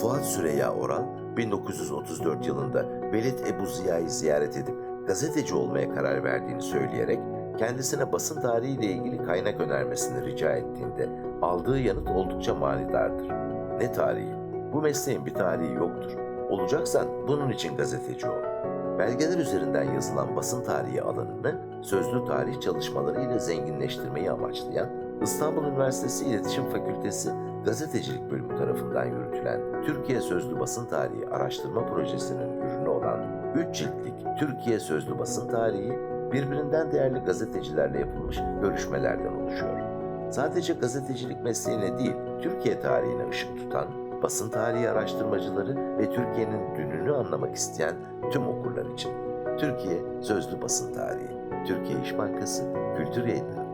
Fuat Süreyya Oral 1934 yılında Velid Ebu Ziya'yı ziyaret edip gazeteci olmaya karar verdiğini söyleyerek kendisine basın tarihiyle ilgili kaynak önermesini rica ettiğinde aldığı yanıt oldukça manidardır. Ne tarihi? Bu mesleğin bir tarihi yoktur. Olacaksan bunun için gazeteci ol. Belgeler üzerinden yazılan basın tarihi alanını sözlü tarih çalışmaları ile zenginleştirmeyi amaçlayan İstanbul Üniversitesi İletişim Fakültesi Gazetecilik Bölümü tarafından yürütülen Türkiye Sözlü Basın Tarihi Araştırma Projesi'nin ürünü olan 3 ciltlik Türkiye Sözlü Basın Tarihi birbirinden değerli gazetecilerle yapılmış görüşmelerden oluşuyor. Sadece gazetecilik mesleğine değil, Türkiye tarihine ışık tutan, basın tarihi araştırmacıları ve Türkiye'nin dününü anlamak isteyen tüm okurlar için. Türkiye Sözlü Basın Tarihi, Türkiye İş Bankası, Kültür Yayınları.